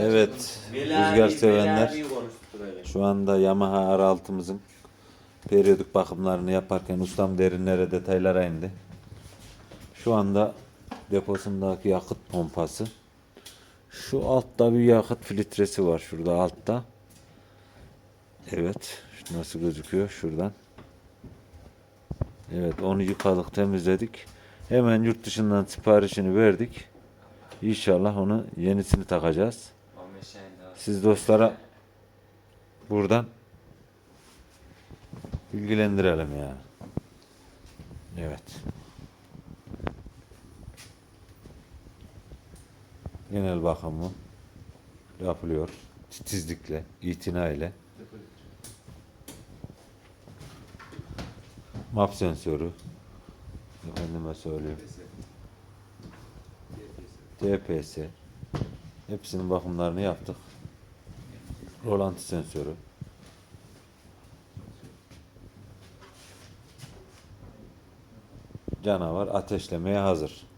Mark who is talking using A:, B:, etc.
A: Evet, rüzgar sevenler şu anda Yamaha R6'mızın periyodik bakımlarını yaparken ustam derinlere detaylara indi. Şu anda deposundaki yakıt pompası. Şu altta bir yakıt filtresi var şurada altta. Evet, nasıl gözüküyor şuradan. Evet, onu yıkadık, temizledik. Hemen yurt dışından siparişini verdik. İnşallah onu yenisini takacağız. Siz dostlara buradan bilgilendirelim ya. Evet. Genel bakımı yapılıyor. Titizlikle, itinayla. Map sensörü. Efendime söyleyeyim. DPS. Hepsinin bakımlarını yaptık. Rolanti sensörü. Canavar ateşlemeye hazır.